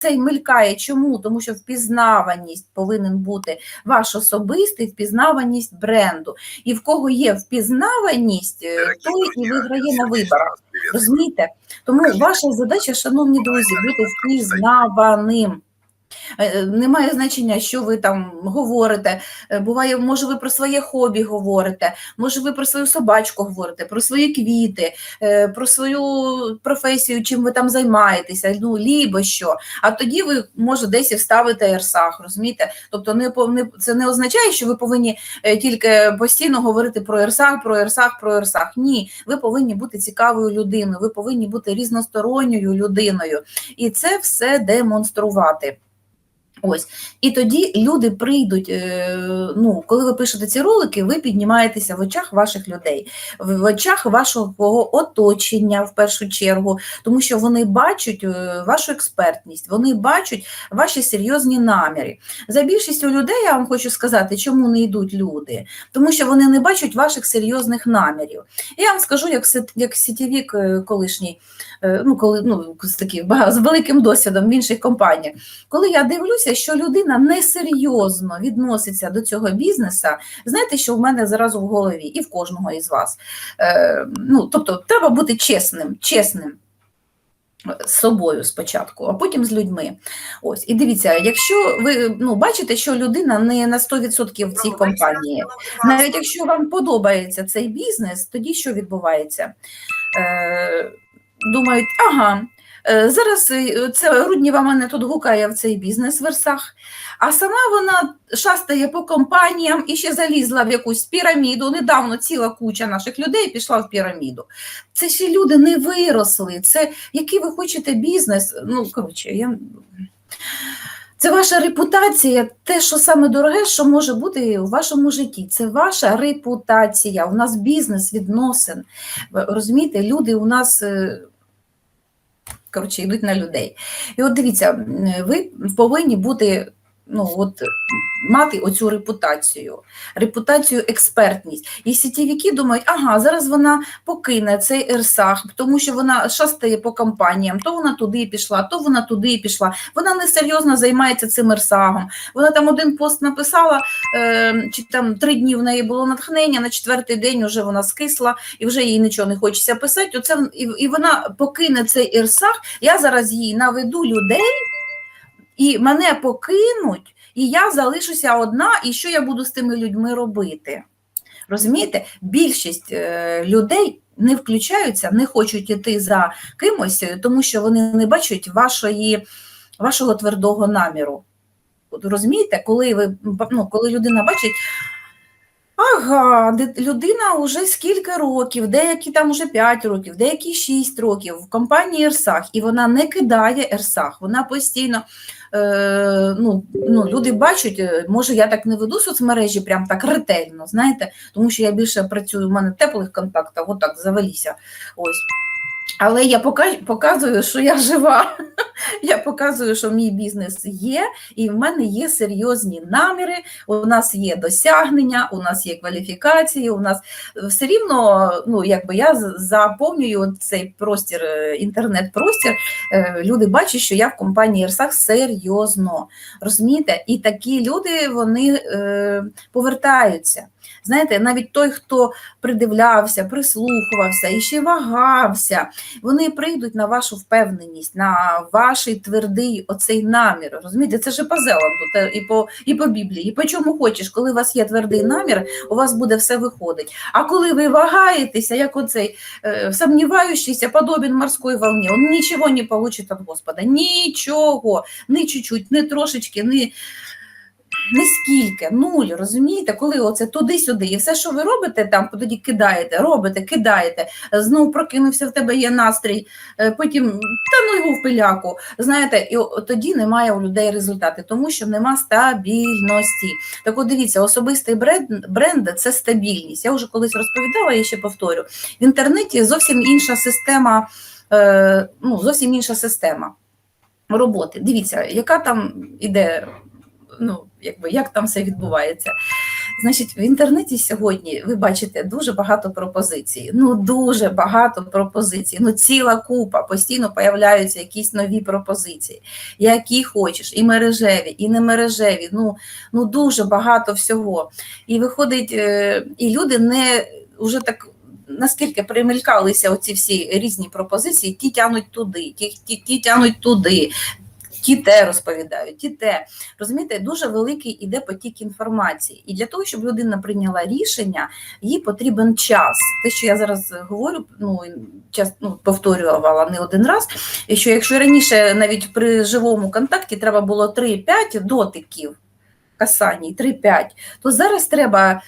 це й мелькає. Чому? Тому що впізнаваність повинен бути ваш особистий, впізнаваність бренду. І в кого є впізнаваність, е, той і виграє на виборах. Розумієте? Тому ваша задача, шановні друзі, бути впізнаваним. Е, Немає значення, що ви там говорите. Е, Буває, може, ви про своє хобі говорите, може, ви про свою собачку говорите, про свої квіти, е, про свою професію, чим ви там займаєтеся, ну, лібо що. А тоді ви, може, десь і вставите ерсах, розумієте? Тобто не, це не означає, що ви повинні е, тільки постійно говорити про ерсах, про ерсах, про ерсах. Ні, ви повинні бути цікавою людиною, ви повинні бути різносторонньою людиною. І це все демонструвати. Ось і тоді люди прийдуть. е, Ну, коли ви пишете ці ролики, ви піднімаєтеся в очах ваших людей, в очах вашого оточення в першу чергу, тому що вони бачать е, вашу експертність, вони бачать ваші серйозні наміри. За більшістю людей я вам хочу сказати, чому не йдуть люди, тому що вони не бачать ваших серйозних намірів. Я вам скажу, як як сітєвік е, колишній, ну коли ну з ба- з великим досвідом в інших компаніях. Коли я дивлюся, що людина несерйозно відноситься до цього бізнесу, знаєте, що в мене зразу в голові і в кожного із вас. Е, ну, тобто, треба бути чесним, чесним. З собою спочатку, а потім з людьми. Ось, і дивіться, якщо ви ну, бачите, що людина не на 100% в цій компанії, навіть якщо вам подобається цей бізнес, тоді що відбувається? Е, думають, ага, е, зараз е, це Рудніва мене тут гукає в цей бізнес Версах, а сама вона шастає по компаніям і ще залізла в якусь піраміду. Недавно ціла куча наших людей пішла в піраміду. Це ще люди не виросли. Це який ви хочете бізнес? Ну, коротше, я. Це ваша репутація, те, що саме дороге, що може бути у вашому житті. Це ваша репутація. У нас бізнес відносин. Розумієте, люди у нас. Коротше, йдуть на людей. І от дивіться, ви повинні бути, ну от мати оцю репутацію, репутацію, експертність. І сітєвіки думають, ага, зараз вона покине цей ерсах, тому що вона шастає по компаніям, то вона туди пішла, то вона туди пішла. Вона несерйозно займається цим ерсагом. Вона там один пост написала, е, чи там три дні в неї було натхнення, на четвертий день вже вона скисла, і вже їй нічого не хочеться писати. Оце, і, і вона покине цей ерсах. Я зараз їй наведу людей, і мене покинуть, і я залишуся одна, і що я буду з тими людьми робити? Розумієте, більшість е, людей не включаються, не хочуть іти за кимось, е, тому що вони не бачать вашої, вашого твердого наміру. Розумієте, коли ви ну, коли людина бачить. Ага, людина вже скільки років, деякі там вже 5 років, деякі 6 років в компанії Ерсах, і вона не кидає Ерсах, вона постійно, е, ну, ну, люди бачать, е, може я так не веду соцмережі прям так ретельно, знаєте, тому що я більше працюю, в мене теплих контактах, отак завеліся. Ось. Але я показую, що я жива. Я показую, що мій бізнес є, і в мене є серйозні наміри, у нас є досягнення, у нас є кваліфікації, у нас все рівно, ну якби я заповнюю цей простір, е, інтернет-простір. е, Люди бачать, що я в компанії Ерсах серйозно. Розумієте? І такі люди вони е, повертаються. Знаєте, навіть той, хто придивлявся, прислухувався і ще вагався, вони прийдуть на вашу впевненість, на ваш твердий оцей намір. Розумієте, це ж по Зеланду, і по, і по Біблії, і по чому хочеш, коли у вас є твердий намір, у вас буде все виходить. А коли ви вагаєтеся, як оцей е, сомніваючийся, подобен морської волні, він нічого не получить від Господа. Нічого, ні чуть-чуть, ні трошечки, ні. Не скільки, нуль, розумієте, коли оце туди-сюди, і все, що ви робите, там тоді кидаєте, робите, кидаєте, знов прокинувся, в тебе є настрій, е, потім та ну його в пиляку. Знаєте, і тоді немає у людей результату, тому що нема стабільності. Так от дивіться, особистий бренд, бренд це стабільність. Я вже колись розповідала, я ще повторю. В інтернеті зовсім інша система, е, ну, зовсім інша система роботи. Дивіться, яка там іде, ну, якби, як там все відбувається. Значить, в інтернеті сьогодні ви бачите дуже багато пропозицій. Ну дуже багато пропозицій. Ну ціла купа. Постійно появляються якісь нові пропозиції, які хочеш, і мережеві, і не мережеві. Ну, ну дуже багато всього. І виходить, е, і люди не вже так. Наскільки примелькалися оці всі різні пропозиції, ті тянуть туди, ті, ті, ті тянуть туди, ті те розповідають, ті те. Розумієте, дуже великий іде потік інформації. І для того, щоб людина прийняла рішення, їй потрібен час. Те, що я зараз говорю, ну час ну, повторювала не один раз. Що якщо раніше навіть при живому контакті треба було 3-5 дотиків касаній, 3-5, то зараз треба.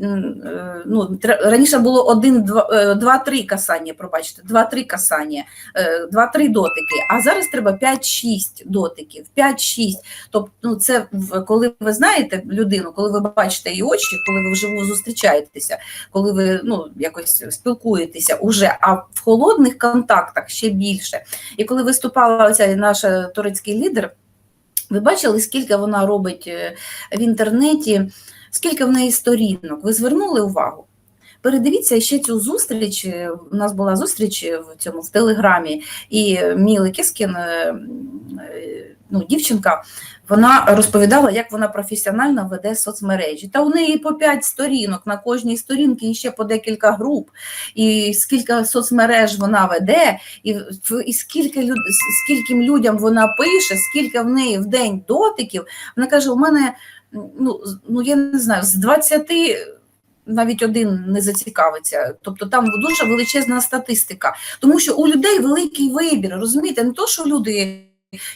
Е, Ну, раніше було один, два, е, два-три касання, пробачте, два-три касання, е, два-три дотики, а зараз треба 5-6 дотиків, 5-6. Тобто, ну, це коли ви знаєте людину, коли ви бачите її очі, коли ви вживу зустрічаєтеся, коли ви ну, якось спілкуєтеся уже, а в холодних контактах ще більше. І коли виступала оця наша турецький лідер, ви бачили, скільки вона робить в інтернеті, скільки в неї сторінок? Ви звернули увагу? Передивіться ще цю зустріч. е, У нас була зустріч в цьому в Телеграмі, і Міли Кіскін, е, е, ну, дівчинка, вона розповідала, як вона професіонально веде соцмережі. Та у неї по 5 сторінок, на кожній сторінці ще по декілька груп, і скільки соцмереж вона веде, і, і скільки, люд, скільким людям вона пише, скільки в неї в день дотиків. Вона каже: у мене ну, ну я не знаю, з 20 навіть один не зацікавиться. Тобто там дуже величезна статистика, тому що у людей великий вибір, розумієте, не то, що люди.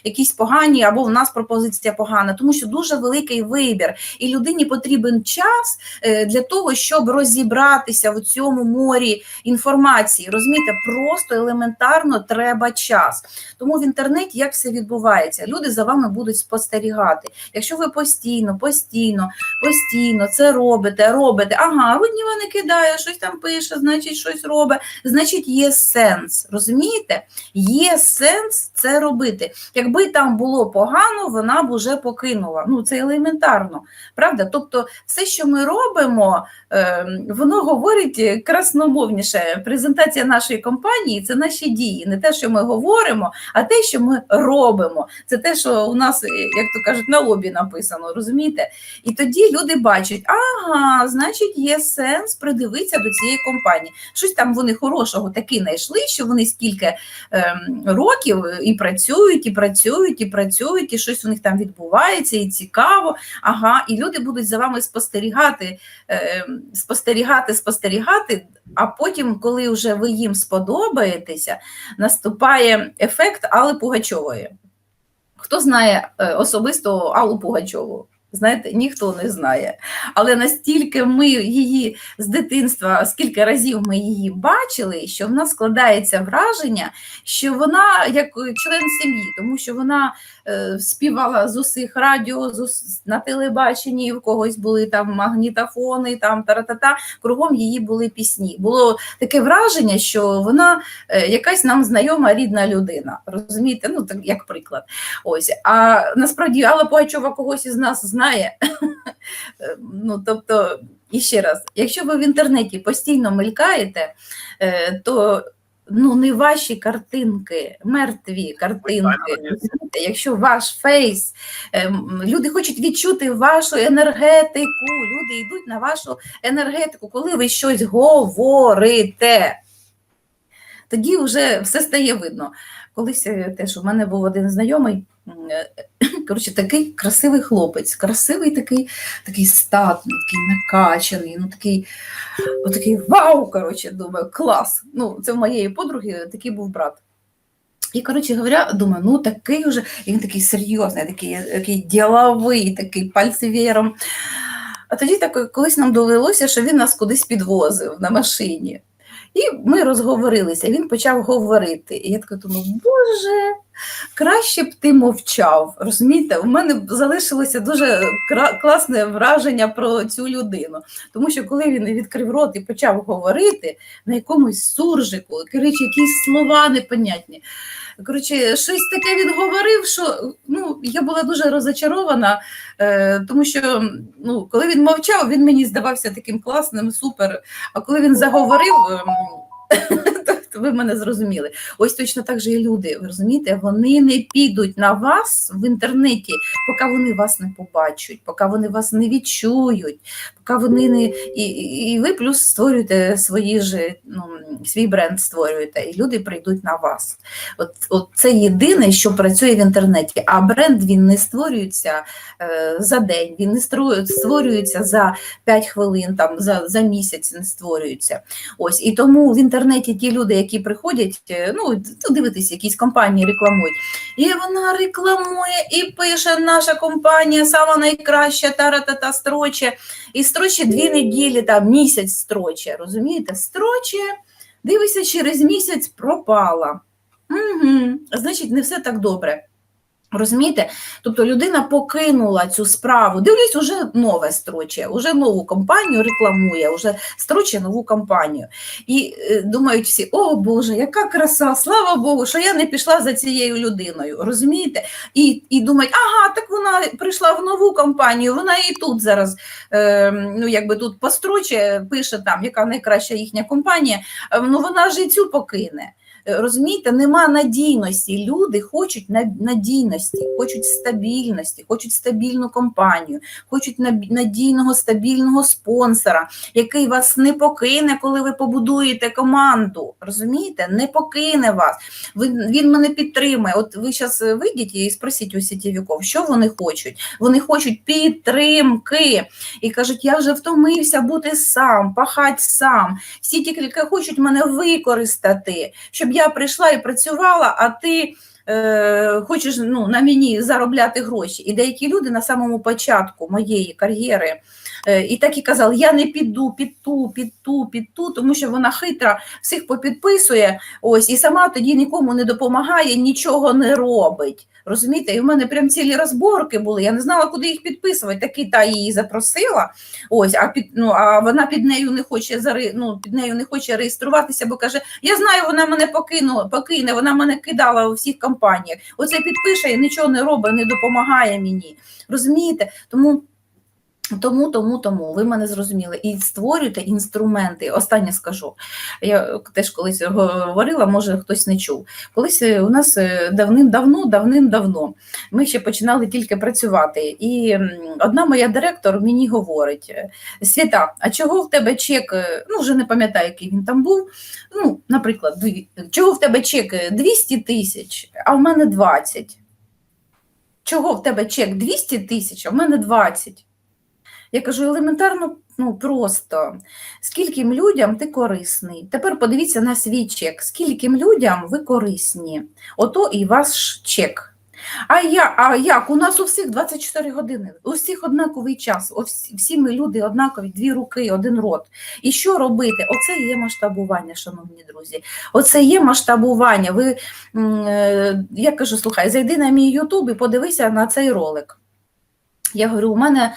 Якісь погані, або в нас пропозиція погана, тому що дуже великий вибір, і людині потрібен час е, для того, щоб розібратися в цьому морі інформації. Розумієте, просто елементарно треба час. Тому в інтернеті як все відбувається, люди за вами будуть спостерігати. Якщо ви постійно, постійно, постійно це робите, робите, ага, Рудніва не кидає, щось там пише, значить щось робить, значить є сенс. Розумієте? Є сенс це робити. Якби там було погано, вона б уже покинула. Ну це елементарно, правда? Тобто, все, що ми робимо, е, воно говорить красномовніше. Презентація нашої компанії це наші дії, не те, що ми говоримо, а те, що ми робимо. Це те, що у нас, е, як то кажуть, на лобі написано, розумієте? І тоді люди бачать, ага, значить, є сенс придивитися до цієї компанії. Щось там вони хорошого таки знайшли, що вони скільки ем, років і працюють, і працюють, і працюють, і щось у них там відбувається, і цікаво. Ага, і люди будуть за вами спостерігати, ем, спостерігати, спостерігати. А потім, коли вже ви їм сподобаєтеся, наступає ефект Алли Пугачової. Хто знає е, особисто Аллу Пугачову? Знаєте, ніхто не знає. Але настільки ми її з дитинства, скільки разів ми її бачили, що в нас складається враження, що вона як член сім'ї, тому що вона співала з усіх радіо, з ус... на телебаченні, в когось були там магнітофони, там таратата, кругом її були пісні. Було таке враження, що вона е, якась нам знайома рідна людина. Розумієте? Ну, так як приклад. Ось. А насправді Алла Пугачова когось із нас знає. ну, тобто, і ще раз, якщо ви в інтернеті постійно мелькаєте, е, то ну, не ваші картинки, мертві картинки. Якщо ваш фейс, ем, люди хочуть відчути вашу енергетику, люди йдуть на вашу енергетику, коли ви щось говорите. Тоді вже все стає видно. Колись е, теж у мене був один знайомий, е, коротше, такий красивий хлопець, красивий такий, такий статний, такий накачаний, ну такий, отакий вау, коротше, думаю, клас. Ну, це в моєї подруги такий був брат. І, коротше говоря, думаю, ну такий вже, він такий серйозний, такий, такий діловий, такий пальці веером. А тоді так колись нам довелося, що він нас кудись підвозив на машині. І ми розговорилися, він почав говорити. І я така думаю, Боже, краще б ти мовчав. Розумієте, у мене залишилося дуже класне враження про цю людину. Тому що коли він відкрив рот і почав говорити на якомусь суржику, кричить якісь слова непонятні. Коротше, щось таке він говорив, що ну, я була дуже розочарована, е, тому що ну, коли він мовчав, він мені здавався таким класним, супер. А коли він заговорив, ем, то ви мене зрозуміли. Ось точно так же і люди. Ви розумієте, вони не підуть на вас в інтернеті, поки вони вас не побачать, поки вони вас не відчують, не і, і ви плюс створюєте свої ж ну, свій бренд створюєте, і люди прийдуть на вас. От, от це єдине, що працює в інтернеті. А бренд він не створюється е, за день, він не створюється за 5 хвилин, там за, за місяць не створюється. Ось і тому в інтернеті ті люди, які приходять, е, ну ну, дивитись, якісь компанії рекламують, і вона рекламує і пише: наша компанія сама найкраща, та-ра-та-та строче, і строче дві неділі, там місяць строче. Розумієте? Строче, дивися, через місяць пропала. Угу. Значить, не все так добре. Розумієте? Тобто людина покинула цю справу. Дивлюсь, уже нове строче, уже нову компанію рекламує, уже строче нову компанію. І е, думають всі: о Боже, яка краса, слава Богу, що я не пішла за цією людиною. Розумієте? І, і думають, ага, так вона прийшла в нову компанію, вона і тут зараз е, ну, якби тут построче, пише там, яка найкраща їхня компанія, е, ну вона ж і цю покине. Е, Розумієте, нема надійності. Люди хочуть надійності, хочуть стабільності, хочуть стабільну компанію, хочуть надійного стабільного спонсора, який вас не покине, коли ви побудуєте команду. Розумієте, не покине вас. Він мене підтримує. От ви зараз вийдіть і спросіть у сітєвіков, що вони хочуть. Вони хочуть підтримки і кажуть, я вже втомився бути сам, пахать сам. Всі тільки хочуть мене використати, щоб я прийшла і працювала, а ти е, хочеш ну, на мені заробляти гроші. І деякі люди на самому початку моєї кар'єри е, і так і казали: я не піду під ту, під ту, під ту, тому що вона хитра, всіх попідписує, ось, і сама тоді нікому не допомагає, нічого не робить. Розумієте, і в мене прям цілі розборки були. Я не знала, куди їх підписувати. Таки та її запросила. Ось, а під ну а вона під нею не хоче ну, під нею не хоче реєструватися, бо каже: Я знаю, вона мене покинула, покине, вона мене кидала у всіх компаніях. Оце підпише і нічого не робить, не допомагає мені. Розумієте? Тому. Тому, тому, тому ви мене зрозуміли і створюйте інструменти. Останнє скажу. Я теж колись говорила, може хтось не чув. Колись е, у нас е, давним-давно, давним-давно ми ще починали тільки працювати. І одна моя директор мені говорить: е, Свята, а чого в тебе чек? Ну, вже не пам'ятаю, який він там був. Ну, наприклад, чого в тебе чек е, 200 тисяч, а в мене 20? Чого в тебе чек 200 тисяч, а в мене 20? Я кажу, елементарно, ну просто скільким людям ти корисний. Тепер подивіться на свій чек, скільким людям ви корисні. Ото і ваш чек. А, я, а як? У нас у всіх 24 години, у всіх однаковий час, всі ми люди однакові, дві руки, один рот. І що робити? Оце є масштабування, шановні друзі. Оце є масштабування. Ви, е, я кажу, слухай, зайди на мій Ютуб і подивися на цей ролик. Я говорю, у мене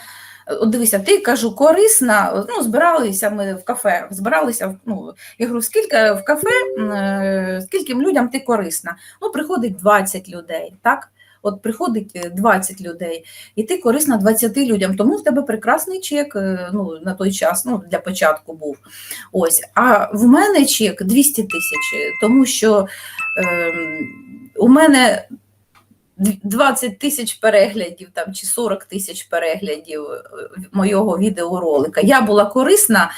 От дивися, ти кажу, корисна. Ну, збиралися ми в кафе, збиралися в- ну, я говорю, скільки в кафе, е, скільким людям ти корисна? Ну, приходить 20 людей, так? От приходить е, 20 людей, і ти корисна 20 людям, тому в тебе прекрасний чек е, ну, на той час, ну, для початку був. Ось. А в мене чек 200 тисяч, е, тому що е, у мене 20 тисяч переглядів там, чи 40 тисяч переглядів е, моєго відеоролика. Я була корисна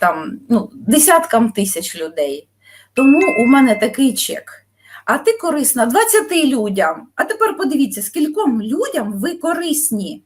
там, ну, десяткам тисяч людей. Тому у мене такий чек. А ти корисна 20 людям. А тепер подивіться, скільком людям ви корисні.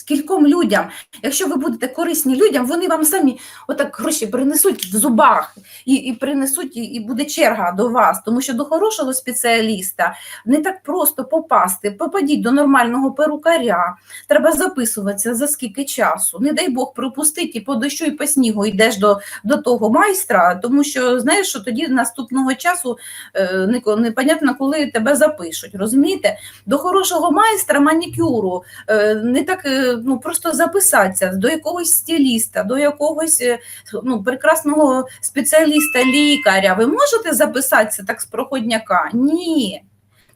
Скільком людям, якщо ви будете корисні людям, вони вам самі отак гроші принесуть в зубах і, і принесуть, і, і буде черга до вас, тому що до хорошого спеціаліста не так просто попасти. Попадіть до нормального перукаря, треба записуватися за скільки часу. Не дай Бог пропустити і по дощу, і по снігу йдеш до, до того майстра, тому що знаєш, що тоді наступного часу е, непонятно, коли тебе запишуть. Розумієте? До хорошого майстра манікюру е, не так е, ну, просто записатися до якогось стиліста, до якогось е, ну, прекрасного спеціаліста, лікаря. Ви можете записатися так з проходняка? Ні.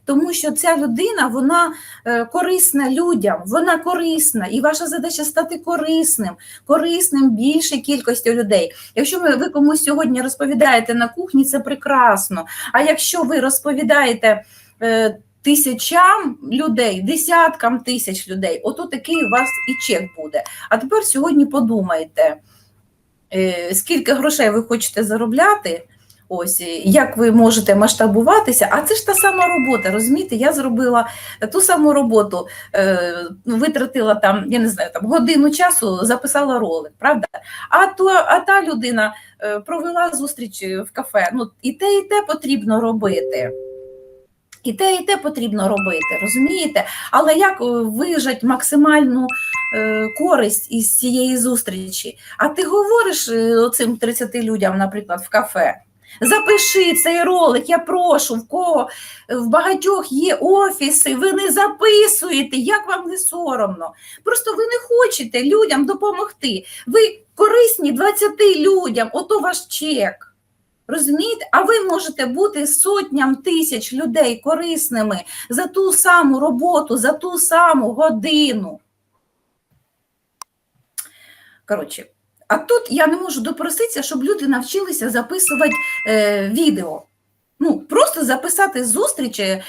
тому що ця людина вона е, корисна людям, вона корисна, і ваша задача стати корисним, корисним більшій кількості людей. Якщо ви, ви комусь сьогодні розповідаєте на кухні, це прекрасно. А якщо ви розповідаєте е, тисячам людей, десяткам тисяч людей, ото такий у вас і чек буде. А тепер сьогодні подумайте, е, скільки грошей ви хочете заробляти. Ось як ви можете масштабуватися, а це ж та сама робота. Розумієте, я зробила ту саму роботу, е, витратила там, я не знаю, там годину часу, записала ролик, правда? А то, а та людина е, провела зустріч в кафе. Ну і те, і те потрібно робити. І те, і те потрібно робити, розумієте? Але як е, вижать максимальну е, користь із цієї зустрічі? А ти говориш е, оцим 30 людям, наприклад, в кафе. Запиши цей ролик, я прошу, в кого в багатьох є офіси, ви не записуєте, як вам не соромно. Просто ви не хочете людям допомогти. Ви корисні 20 людям, ото ваш чек. Розумієте? А ви можете бути сотням тисяч людей корисними за ту саму роботу, за ту саму годину. Коротше, а тут я не можу допроситися, щоб люди навчилися записувати е, відео. Ну, просто записати зустрічі.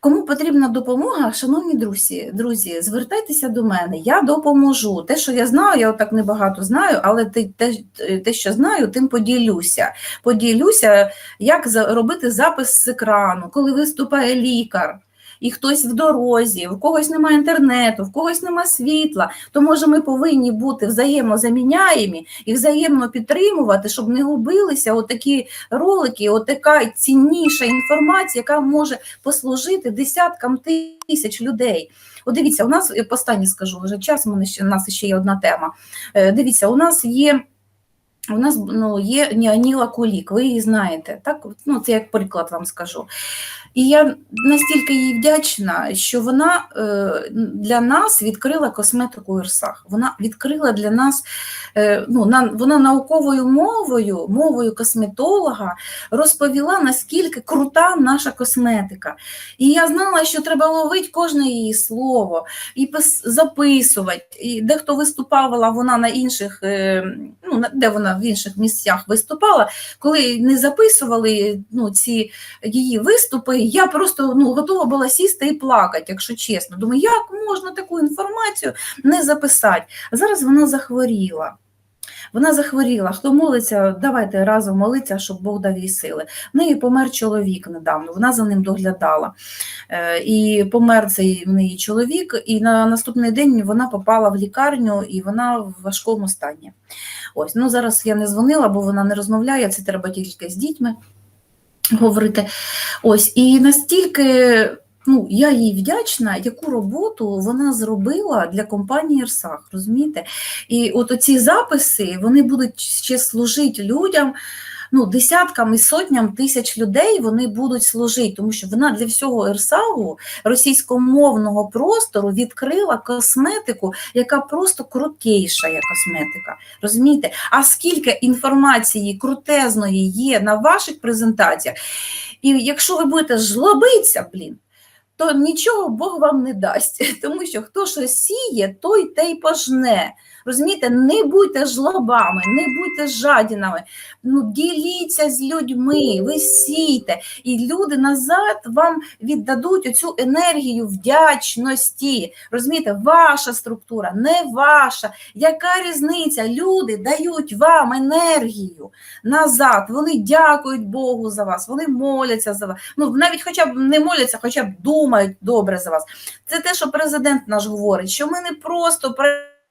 Кому потрібна допомога, шановні друзі, друзі, звертайтеся до мене, я допоможу. Те, що я знаю, я отак небагато знаю, але те, те, те, що знаю, тим поділюся. Поділюся, як робити запис з екрану, коли виступає лікар. І хтось в дорозі, в когось немає інтернету, в когось немає світла, то може ми повинні бути взаємозаміняємі і взаємно підтримувати, щоб не губилися отакі ролики, отака цінніша інформація, яка може послужити десяткам тисяч людей. От дивіться, у нас останнє скажу вже час. У ще у нас ще є одна тема. Е, Дивіться, у нас є. У нас ну, є Ніаніла Кулік, ви її знаєте, так? Ну, це як приклад вам скажу. І я настільки їй вдячна, що вона е, для нас відкрила косметику Ірсах. Вона відкрила для нас, е, ну, на, вона науковою мовою, мовою косметолога розповіла, наскільки крута наша косметика. І я знала, що треба ловити кожне її слово і пис- записувати. І дехто виступала вона на інших, е, ну, де вона в інших місцях виступала, коли не записували ну, ці її виступи, я просто ну, готова була сісти і плакати, якщо чесно. Думаю, як можна таку інформацію не записати? Зараз вона захворіла. Вона захворіла. Хто молиться, давайте разом молитися, щоб Бог дав їй сили. В неї помер чоловік недавно, вона за ним доглядала. Е, І помер цей в неї чоловік, і на наступний день вона попала в лікарню, і вона в важкому стані. Ось, ну зараз я не дзвонила, бо вона не розмовляє, це треба тільки з дітьми говорити. Ось, і настільки ну, я їй вдячна, яку роботу вона зробила для компанії Ірсах, розумієте? І от оці записи вони будуть ще служити людям. Ну, десяткам і сотням тисяч людей вони будуть служити, тому що вона для всього ірсагу російськомовного простору відкрила косметику, яка просто крутейша є косметика. Розумієте? А скільки інформації крутезної є на ваших презентаціях, і якщо ви будете жлобитися, блін, то нічого Бог вам не дасть, тому що хто щось сіє, той те й пожне. Розумієте, не будьте жлобами, не будьте жадінами, ну діліться з людьми, ви сійте, і люди назад вам віддадуть оцю енергію вдячності. Розумієте, ваша структура, не ваша. Яка різниця? Люди дають вам енергію назад. Вони дякують Богу за вас, вони моляться за вас. Ну навіть хоча б не моляться, хоча б думають добре за вас. Це те, що президент наш говорить, що ми не просто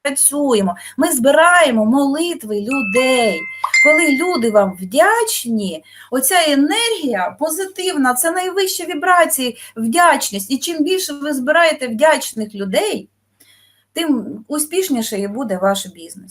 працюємо, ми збираємо молитви людей. Коли люди вам вдячні, оця енергія позитивна, це найвищі вібрації, вдячність. І чим більше ви збираєте вдячних людей, тим успішніше буде ваш бізнес.